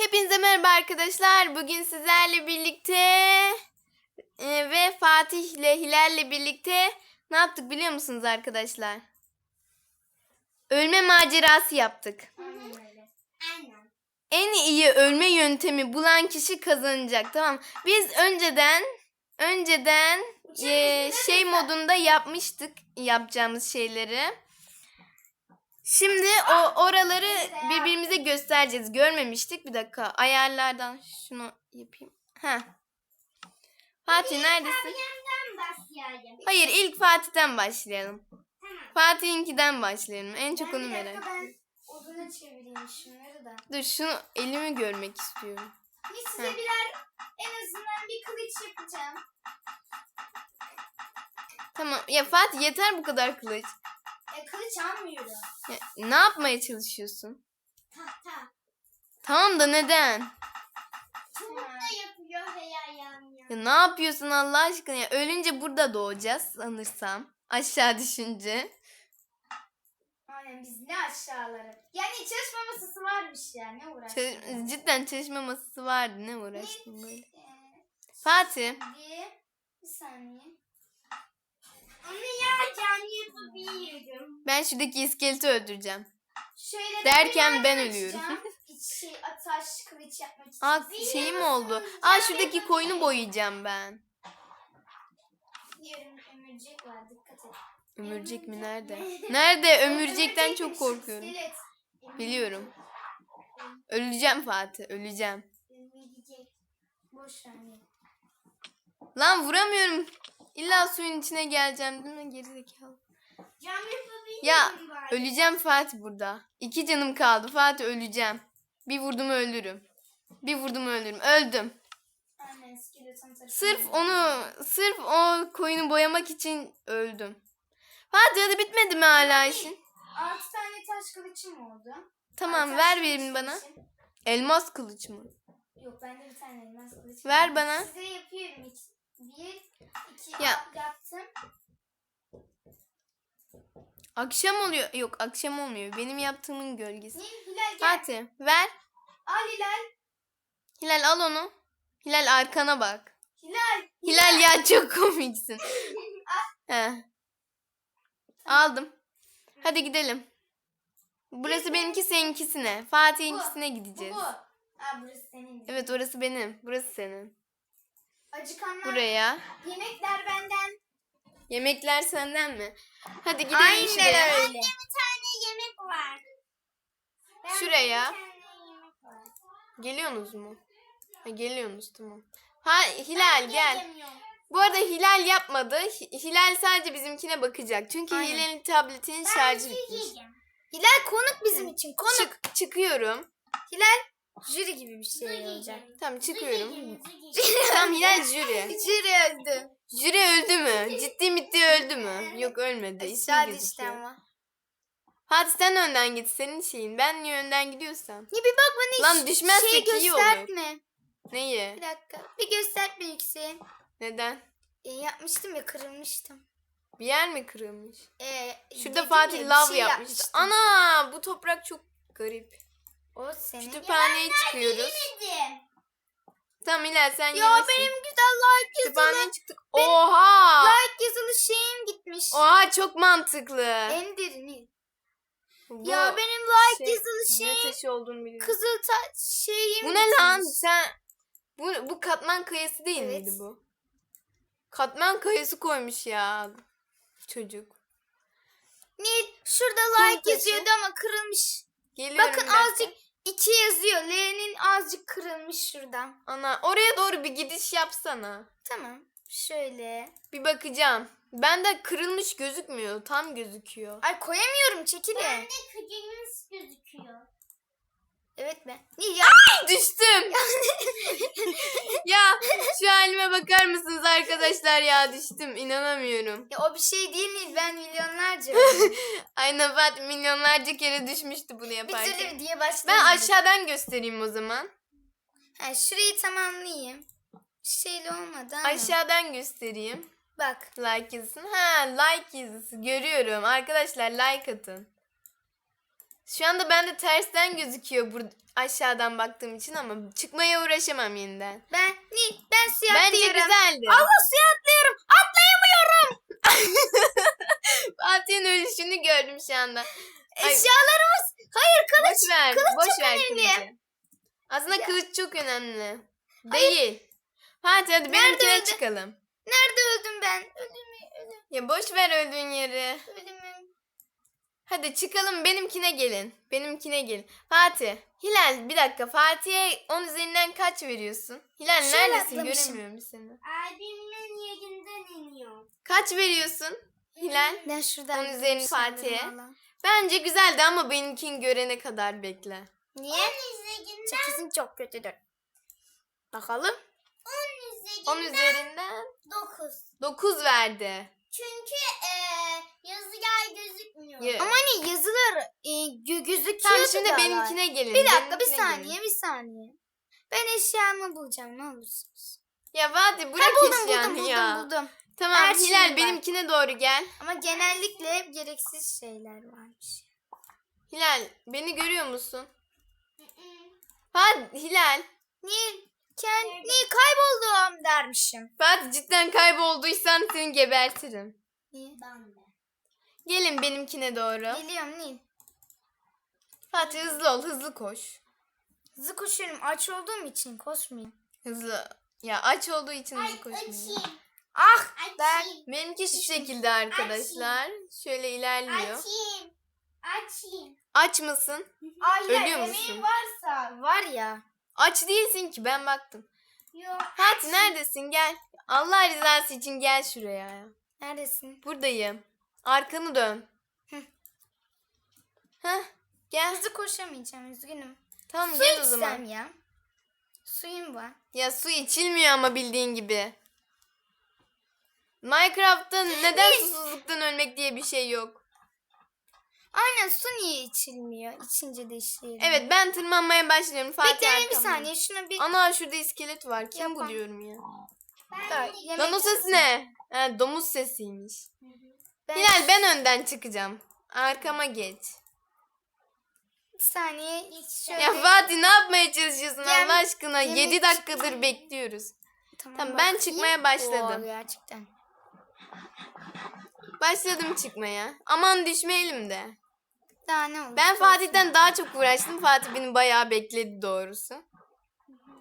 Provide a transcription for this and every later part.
Hepinize merhaba arkadaşlar. Bugün sizlerle birlikte e, ve Fatih ile Hilal'le birlikte ne yaptık biliyor musunuz arkadaşlar? Ölme macerası yaptık. Aynen. En iyi ölme yöntemi bulan kişi kazanacak tamam. Biz önceden önceden e, şey modunda yapmıştık yapacağımız şeyleri. Şimdi o oraları birbirimize göstereceğiz. Görmemiştik. Bir dakika. Ayarlardan şunu yapayım. Ha. Fatih neredesin? Yandan başlayalım. Hayır, ilk Fatih'ten başlayalım. Tamam. Fatih'inkinden başlayalım. En çok onu merak ediyorum. Ben odunu çevireyim şunları da. Dur şunu elimi görmek istiyorum. Bir size birer en azından bir kılıç yapacağım. Tamam. Ya Fatih yeter bu kadar kılıç. E, kılıç almıyorum. Ya, ne yapmaya çalışıyorsun? Tahta. Tamam da neden? Çubuk da yapıyor veya yanmıyor. Ya ne yapıyorsun Allah aşkına ya? Ölünce burada doğacağız sanırsam. Aşağı düşünce. Aynen biz ne aşağıları. Yani çalışma masası varmış ya ne uğraştık. Çalış- cidden çalışma masası vardı. Ne uğraştın böyle? Fatih. bir, bir saniye. Onu ya can yapabilirim. Ben şuradaki iskeleti öldüreceğim. Şöyle Derken ben ölüyorum. şey ataş kılıç yapmak için. Aa şey olsun, oldu? Aa şuradaki koyunu boyayacağım ben. Diyorum ömürcek var dikkat et. Ömürcek mi nerede? Nerede? Ömürcekten çok korkuyorum. Biliyorum. Öleceğim Fatih. Öleceğim. Ömürcek. Boş ver. Lan vuramıyorum. İlla suyun içine geleceğim değil mi? Gerizekalı. Cam Ya bari. öleceğim Fatih burada. İki canım kaldı. Fatih öleceğim. Bir vurdum öldürürüm. Bir vurdum öldürürüm. Öldüm. Skeleton tarafından. Sırf onu, sırf o koyunu boyamak için öldüm. Fatih hadi bitmedi mi hala işin? Altı tane taş kılıçım oldu. Tamam Taş ver kılıç birini bana. kılıçım. Elmas kılıç mı? Yok bende bir tane elmas kılıç Ver var. bana. Size yapıyorum. İki, bir, iki Ya. ya. yaptım. Akşam oluyor. Yok akşam olmuyor. Benim yaptığımın gölgesi. Nil, Hilal gel. Fatih ver. Al Hilal. Hilal al onu. Hilal arkana bak. Hilal. Hilal ya çok komiksin. He. Aldım. Hadi gidelim. Burası benimki seninkisine. Fatih'inkisine Bu, gideceğiz. Bu. Aa burası senin. Evet orası benim. Burası senin. Acıkanlar. Buraya. Yemekler benden. Yemekler senden mi? Hadi gidelim Aynen şuraya. öyle. bir tane yemek var. Bende Şuraya. Geliyorsunuz mu? Ha, geliyorsunuz tamam. Ha Hilal gel. Yiyemiyorum. Bu arada Hilal yapmadı. Hi- Hilal sadece bizimkine bakacak. Çünkü Aynen. Hilal'in tabletinin şarjı Ben bitmiş. yiyeceğim. Hilal konuk bizim için. Konuk. Çık, çıkıyorum. Hilal jüri gibi bir şey olacak. Tamam çıkıyorum. tamam Hilal jüri. Jüri öldü. Jüri öldü mü? Ciddi mitti öldü mü? Yok ölmedi. İsmi düştü gözüküyor. ama. Hadi sen önden git. Senin şeyin. Ben niye önden gidiyorsam? Ya bir bak bana Lan hiç düşmezsek şey iyi olur. göstertme. Neyi? Bir dakika. Bir göstertme yükseğin. Neden? E, yapmıştım ya kırılmıştım. Bir yer mi kırılmış? E, Şurada dedim Fatih ya, bir lav şey yapmıştı. yapmıştım. Ana bu toprak çok garip. O senin. Kütüphaneye çıkıyoruz. Tamam Hilal sen Ya gelirsin. benim güzel like Kütüphaneye yazılı. çıktık. Oha! Like yazılı şeyim gitmiş. Oha çok mantıklı. En derini. Bu Ya benim like şey, yazılı Ne şeyim. taşı olduğunu biliyorum. Kızıl taş şeyim Bu ne lan? gitmiş. Sen bu bu katman kayası değil Evet. miydi bu? Katman kayası koymuş ya çocuk. Nil şurada Kum like taşı. yazıyordu ama kırılmış. Geliyorum Bakın bir dakika. azıcık iki yazıyor. L'nin azıcık kırılmış şuradan. Ana oraya doğru bir gidiş yapsana. Tamam. Şöyle. Bir bakacağım. Bende kırılmış gözükmüyor. Tam gözüküyor. Ay koyamıyorum çekilin. kıcımız gözüküyor. Evet be. Nil ya. Düştüm. ya şu halime bakar mısınız arkadaşlar ya düştüm. İnanamıyorum. ya o bir şey değil Nil. Ben milyonlarca. Aynen Fatih milyonlarca kere düşmüştü bunu bir yaparken. türlü diye başladım. Ben aşağıdan göstereyim o zaman. Ha, şurayı tamamlayayım. Şeyle olmadı ama. Aşağıdan göstereyim. Bak. Like yazısını. Ha like yazısı görüyorum. Arkadaşlar like atın. Şu anda bende tersten gözüküyor bu aşağıdan baktığım için ama çıkmaya uğraşamam yeniden. Ben ni ben suya Bence atlıyorum. güzeldi. Allah suya atlıyorum. Atlayamıyorum. Fatih'in ölüşünü gördüm şu anda. Ay. Eşyalarımız. Hayır kılıç. Boş ver, kılıç boş çok ver önemli. kılıcı. Aslında kılıç çok önemli. Değil. Fatih hadi benimkine öldü? çıkalım. Nerede öldüm ben? Ölüm ölüm Ya boş ver öldüğün yeri. ölümüm. Hadi çıkalım benimkine gelin. Benimkine gelin. Fatih. Hilal bir dakika. Fatih'e 10 üzerinden kaç veriyorsun? Hilal Şöyle neredesin? atlamışım. Göremiyorum seni. Abimin yerinden iniyor. Kaç veriyorsun? Hilal. Ben şuradan. Onun üzerine sanırım Fatih'e. valla. Bence güzeldi ama benimkini görene kadar bekle. Niye? Yüzdekinden Kesin çok kötüdür. Bakalım. yüzdekinden 10 üzerinden 9. 9 verdi. Çünkü. Ya- Ama hani yazılar e, gö- gözüküyordu Tamam şimdi da var. benimkine gelin. Bir dakika bir benimkine saniye gelin. bir saniye. Ben eşyamı bulacağım ne olursunuz. Ya Ha bırak buldum eşyanı buldum buldum ya. buldum. Tamam Her Hilal benimkine doğru gel. Ama genellikle hep gereksiz şeyler varmış. Hilal beni görüyor musun? Fatih Hilal. Niye? Kendi kayboldum dermişim. Fatih cidden kaybolduysan seni gebertirim. Niye? Ben de. Gelin benimkine doğru. Geliyorum Nil. Fatih hızlı ol hızlı koş. Hızlı koşuyorum. Aç olduğum için koşmayayım. Hızlı. Ya aç olduğu için hızlı koşmuyor. açayım. Ah! Ben. Benimki şu şekilde arkadaşlar. Şöyle ilerliyor. Açayım. Açayım. Aç mısın? Aynen Ölüyor musun? varsa var ya. Aç değilsin ki ben baktım. Yok. Fatih neredesin gel. Allah rızası için gel şuraya. ya. Neredesin? Buradayım. Arkanı dön. Hı. Heh. Gel. Hızlı koşamayacağım üzgünüm. Tamam Su gel o zaman. ya. Suyum var. Ya su içilmiyor ama bildiğin gibi. Minecraft'ta neden susuzluktan ölmek diye bir şey yok. Aynen su niye içilmiyor? İçince de işleyelim. Evet ben tırmanmaya başlıyorum. Fatih Bekleyin bir arkamda. saniye şuna bir... Ana şurada iskelet var. Kim Yapam. buluyorum ya? Dur, yemek- Lan o ses ne? Ha, domuz sesiymiş. Ben- Hilal ben önden çıkacağım. Arkama geç. Bir saniye hiç şöyle... Ya Fatih ne yapmaya çalışıyorsun Yem- Allah aşkına? yemek 7 dakikadır bekliyoruz. tamam, ben bakayım. çıkmaya başladım. Oo, gerçekten. Başladım çıkmaya. Aman düşmeyelim de. Daha ne olur? Ben Fatih'ten daha çok uğraştım. Fatih beni bayağı bekledi doğrusu.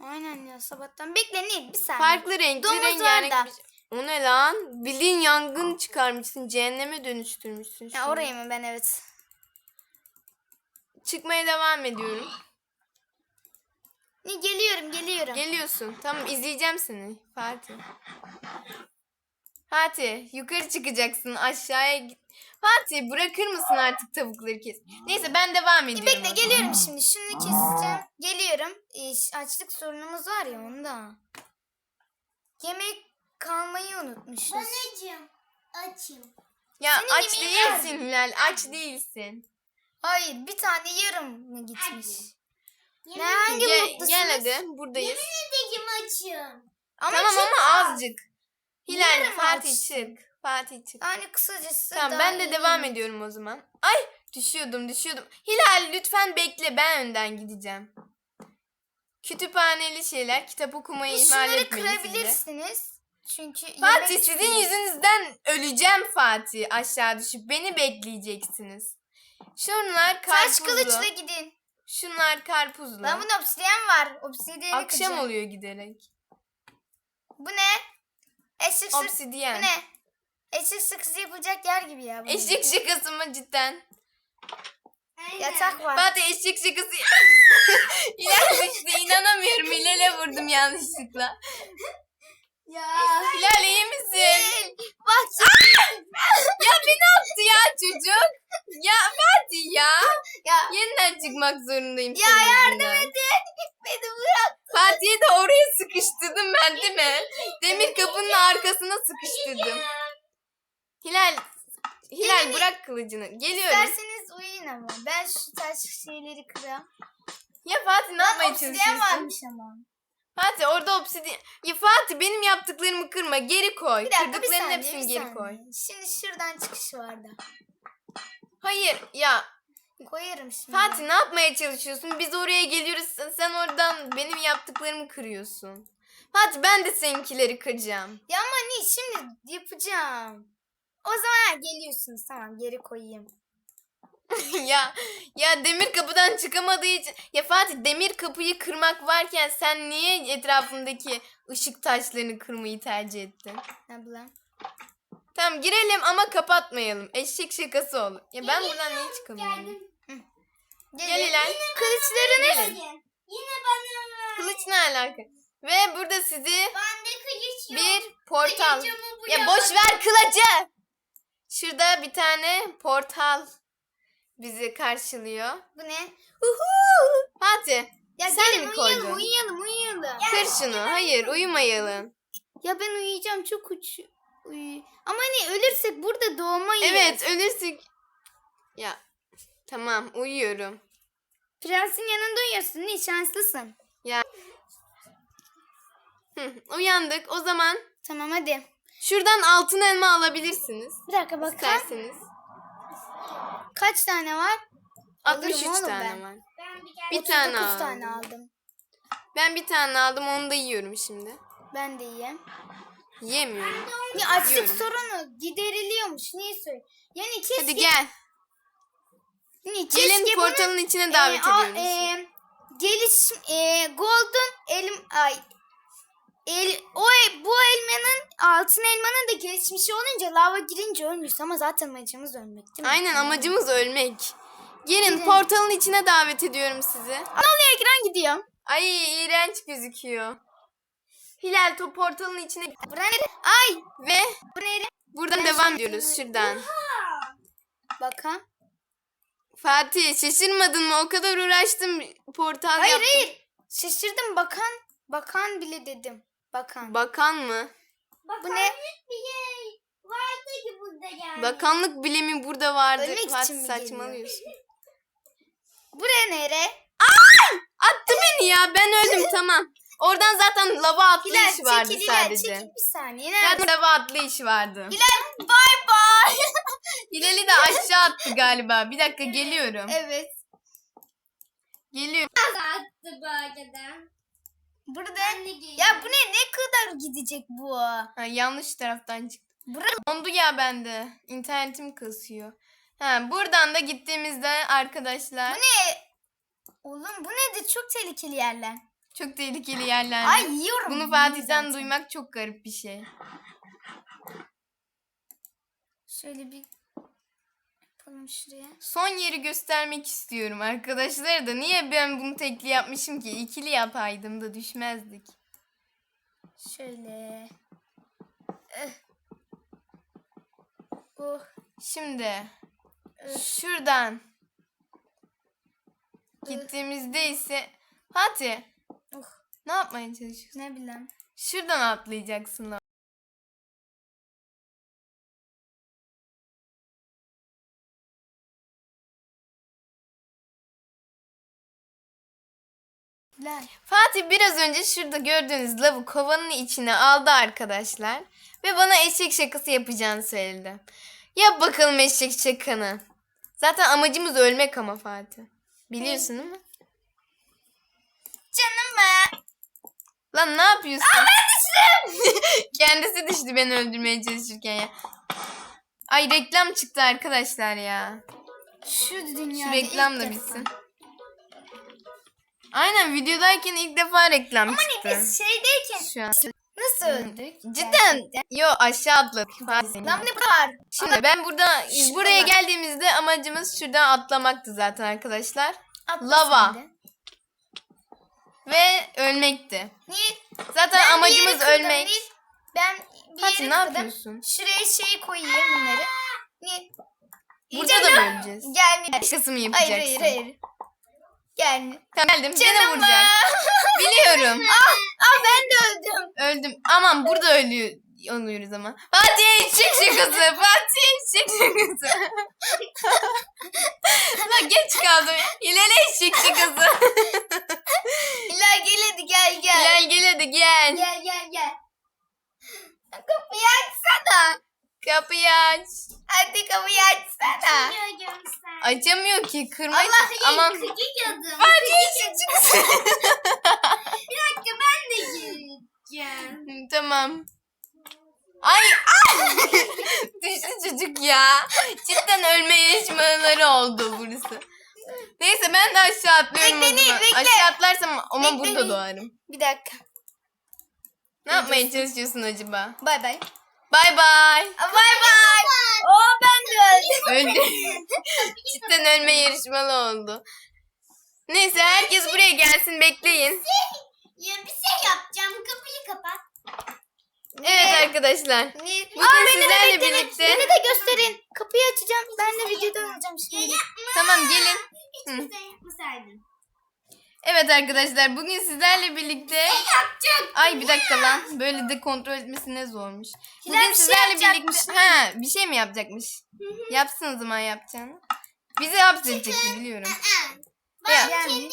Aynen ya sabahtan. Bekle Nil bir saniye. Farklı renkli rengarenk bir şey. O ne lan? Bildiğin yangın çıkarmışsın. Cehenneme dönüştürmüşsün. Ya şunu. oraya mı ben evet. Çıkmaya devam ediyorum. Nil geliyorum geliyorum. Geliyorsun. Tamam izleyeceğim seni Fatih. Fatih yukarı çıkacaksın aşağıya git. Fatih bırakır mısın artık tavukları kes? Neyse ben devam ediyorum. Bekle geliyorum şimdi. Şunu keseceğim. Geliyorum. Ee, açlık sorunumuz var ya onda. Yemek kalmayı unutmuşuz. Banacığım. Açım. Ya Senin aç yemeğin değilsin Hilal aç değilsin. Hayır bir tane yarım mı gitmiş? Yemin Ne hangi Gel, mutlusunuz? gel hadi buradayız. edeyim açım. Ama tamam çok ama az. azıcık. Hilal Yarım Fatih açsın. çık. Fatih çık. Yani kısacası Tamam daha ben de iyi devam ediyorum o zaman. Ay düşüyordum düşüyordum. Hilal lütfen bekle ben önden gideceğim. Kütüphaneli şeyler, kitap okumayı ihmal Şunları etmeyin siz de. kırabilirsiniz. Çünkü Fatih yemek sizin yüzünüzden öleceğim Fatih aşağı düşüp beni bekleyeceksiniz. Şunlar karpuzlu. kılıçla gidin. Şunlar karpuzlu. Ben bunda obsidiyen var. Obsidiyeni Akşam kıracağım. oluyor giderek. Bu ne? Eşek sık. Obsidyen. Bu ne? Eşek sıkısı yapılacak yer gibi ya. bu. Eşek şakası mı cidden? Yatak var. Fatih eşek şakası. İşte inanamıyorum. Hilal'e vurdum yanlışlıkla. Ya. Hilal iyi misin? Bak ya beni attı ya çocuk. Ya Fatih ya. ya. Yeniden çıkmak zorundayım. Ya yardım edin. Beni bırak. Fatih'i de oraya sıkıştırdım ben değil mi? Demir kapının arkasına sıkıştırdım. Hilal Hilal Gelin. bırak kılıcını. Geliyorum. İsterseniz uyuyun ama. Ben şu taş şeyleri kırayım. Ya Fatih ne yapmaya Lan obsidiyen çalışıyorsun? varmış ama. Fatih orada obsidiyen. Ya Fatih benim yaptıklarımı kırma. Geri koy. Bir dakika bir Kırdıklarının saniye. hepsini bir geri saniye. koy. Şimdi şuradan çıkış vardı. Hayır ya. Koyarım şimdi. Fatih ne yapmaya çalışıyorsun? Biz oraya geliyoruz. Sen, sen oradan benim yaptıklarımı kırıyorsun. Fatih ben de seninkileri kıracağım. Ya ama ne şimdi yapacağım. O zaman geliyorsunuz tamam geri koyayım. ya ya demir kapıdan çıkamadığı için ya Fatih demir kapıyı kırmak varken sen niye etrafındaki ışık taşlarını kırmayı tercih ettin? Abla. Tamam girelim ama kapatmayalım. Eşek şakası olur. Ya ben buradan niye çıkamıyorum? Gel İlay. Kılıçlarınız. Gelin. Yine bana ver. Kılıç ne alaka? Ve burada sizi Bende kılıç yok. bir portal. Kılıcımı bu Ya boş ver kılıcı. Şurada bir tane portal bizi karşılıyor. Bu ne? Fatih Ya Sen gelin mi uyuyalım koydun? uyuyalım uyuyalım. kır şunu. Hayır uyumayalım. Ya ben uyuyacağım çok uç. Uy. Ama hani ölürsek burada doğmayız. Evet ölürsük. Ya tamam uyuyorum. Prensin yanında uyuyorsun. Ne şanslısın. Hı, uyandık. O zaman Tamam hadi. şuradan altın elma alabilirsiniz. Bir dakika bakalım. İsterseniz. Kaç tane var? 63 oğlum tane ben. var. Ben bir Bir tane 39 aldım. tane aldım. Ben bir tane aldım onu da yiyorum şimdi. Ben de yiyeyim. Yemiyorum. Ya açlık Yiyorum. sorunu gideriliyormuş. Niye söyle? Yani keşke... Hadi gel. Hani Gelin keşke portalın bunun, içine davet e, a- ediyorum sizi. e, geliş e, golden elim ay el, o bu elmanın altın elmanın da gelişmişi olunca lava girince ölmüş ama zaten amacımız ölmek değil mi? Aynen amacımız ölmek. Gelin Gelin. portalın içine davet ediyorum sizi. Oraya giren gidiyor. Ay iğrenç gözüküyor. Hilal top portalın içine Bura nere? Ay ve bu nere? buradan Ben devam şimdi- ediyoruz şuradan. Bakalım. Fatih şaşırmadın mı? O kadar uğraştım portal Hayır yaptım. hayır. Şaşırdım bakan. Bakan bile dedim. Bakan. Bakan mı? Bu ne? bir yer vardı ki burada yani. Bakanlık bile mi burada vardı? Ölmek için Fatih mi saçmalıyorsun. Buraya nere? Attı beni ya ben öldüm tamam. Oradan zaten lava atlayış Hilal vardı çekil Hilal sadece. çekil bir saniye. Zaten lava atlayış vardı. Hilal bay bay. Hilal'i de aşağı attı galiba. Bir dakika geliyorum. evet. Geliyorum. attı bu arada. Burada. Ya bu ne? Ne kadar gidecek bu? Ha, yanlış taraftan çıktı. Burası Dondu ya bende. İnternetim kasıyor. Ha, buradan da gittiğimizde arkadaşlar Bu ne? Oğlum bu nedir? Çok tehlikeli yerler. çok tehlikeli yerler. Ay yiyorum. Bunu Fatih'ten duymak çok garip bir şey. Şöyle bir yapalım şuraya. Son yeri göstermek istiyorum arkadaşlar da niye ben bunu tekli yapmışım ki? İkili yapaydım da düşmezdik. Şöyle. Eh. Oh. Şimdi eh. şuradan gittiğimizde ise Fatih Oh. ne yapmaya çalışıyorsun? Ne bileyim. Şuradan atlayacaksın lan. Fatih biraz önce şurada gördüğünüz lavı kovanın içine aldı arkadaşlar. Ve bana eşek şakası yapacağını söyledi. Yap bakalım eşek şakanı. Zaten amacımız ölmek ama Fatih. Biliyorsun değil mi? Canım be. Lan ne yapıyorsun? Aa ben düştüm. Kendisi düştü beni öldürmeye çalışırken ya. Ay reklam çıktı arkadaşlar ya. Şu dünyada Şu reklam da defa. Aynen videodayken ilk defa reklam Hani çıktı. biz şeydeyken Şu an. nasıl öldük? Cidden. Yo aşağı atladık. Lan ne var? Şimdi ben burada Şuradan. buraya geldiğimizde amacımız şuradan atlamaktı zaten arkadaşlar. Atla Lava. de. Ve ölmekti. Niye? Zaten Ben bir amacımız kırdım, ölmek. bir- Ben bir Fatih yere ne kırdım. yapıyorsun? Şuraya şey koyayım bunları. Niye? Burada da mı öleceğiz? Gelme. Başkası mı Hayır yapacaksın? hayır hayır. Tamam geldim. Beni Canım vuracak. Biliyorum. ah, ah ben de öldüm. Öldüm. Aman burada ölüyor. Oluyoruz ama. Fatih eşek şakası. Fatih eşek şakası. Lan geç kaldım. İleri eşek şakası. Hilal gel hadi gel gel. Gel gel hadi gel. Gel gel gel. Kapıyı açsana. Kapıyı aç. Hadi kapıyı açsana. Sen. Açamıyor ki. Kırmaya Allah Aman. Kıcıyordum. Fatih çıksın. Bir dakika ben de gireceğim. Tamam. Ay ay! Düştü çocuk ya. Cidden ölme yarışmaları oldu burası. Neyse ben de aşağı atlıyorum Bekle, o zaman. bekle. Aşağı atlarsam ama Bekle, burada bekle. doğarım. Bir dakika. Ne yapmaya çalışıyorsun acaba? Bay bay. Bay bay. Bay bay. Oo ben de öldüm. Öldü. Cidden ölme yarışmalı oldu. Neyse herkes buraya gelsin bekleyin. Ya bir şey yapacağım. Kapıyı kapat. Evet arkadaşlar. Bugün Aa, beni de sizlerle bekleyin. birlikte- Beni de gösterin. Kapıyı açacağım. Ben de videoda olacağım şimdi. Tamam gelin. Hiçbir şey yapmasaydın. Evet arkadaşlar bugün sizlerle birlikte Yapacak. Ay bir dakika lan. Böyle de kontrol etmesi ne zormuş. Hilal Bugün bir şey sizlerle yapacakmış. birlikte ha bir şey mi yapacakmış? Yapsın o zaman yapacağını. Bizi hapsedecekti biliyorum. Ben Ya. kendimi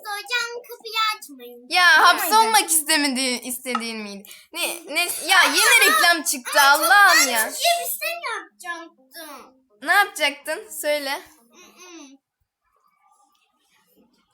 hocam kapıyı açmayın. Ya hapse olmak istemedi istediğin miydi? Ne ne ya yine reklam çıktı Allah'ım ya. Ya bir şey yapacaktım. Ne yapacaktın? Söyle.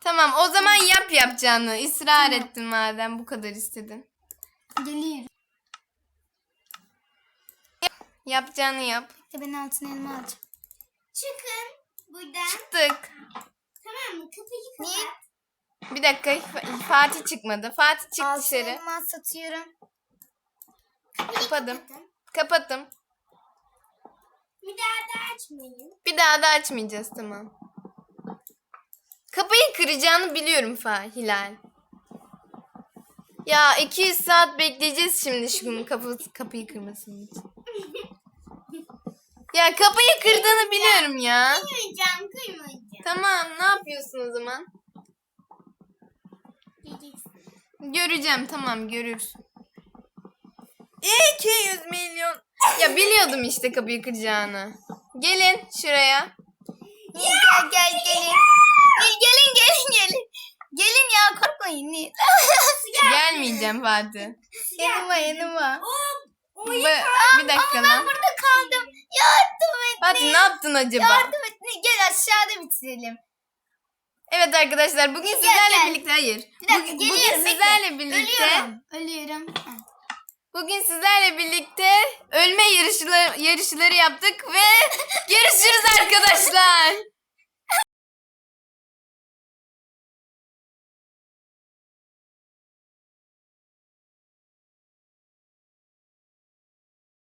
Tamam o zaman yap yapacağını. Israr ettin madem bu kadar istedin. Geliyorum. Yapacağını yap. İşte ben altın elma alacağım. Çıkın buradan. Çıktık. Tamam mı? Kapıyı kapat. Niye? Bir dakika Fa- Fatih çıkmadı. Fatih çık Altın dışarı. elma satıyorum. Kapadım. Kapatın. Kapattım. Bir daha da açmayın. Bir daha da açmayacağız tamam. Kapıyı kıracağını biliyorum Fa Hilal. Ya 200 saat bekleyeceğiz şimdi şu gün kapı, kapıyı kırmasının için. Ya kapıyı kırdığını biliyorum ya. Kırmayacağım, kırmayacağım. Tamam ne yapıyorsun o zaman? Göreceğim tamam görürsün. 200 milyon. Ya biliyordum işte kapıyı kıracağını. Gelin şuraya. Gel gel gelin. Gel, gelin gelin gelin. Gelin ya korkmayın. Gelmeyeceğim Fatih. yanıma yanıma. Ba- bir dakika Ben lan. burada kaldım. Yardım et. Fatih ne yaptın acaba? Yardım et. Nil, Gel aşağıda bitirelim. Evet arkadaşlar bugün sizlerle gel. birlikte hayır. Bir dakika, bugün, geliyorum, bugün bekle. sizlerle birlikte Ölüyorum. Ölüyorum. Bugün sizlerle birlikte ölme yarışları yarışları yaptık ve görüşürüz arkadaşlar.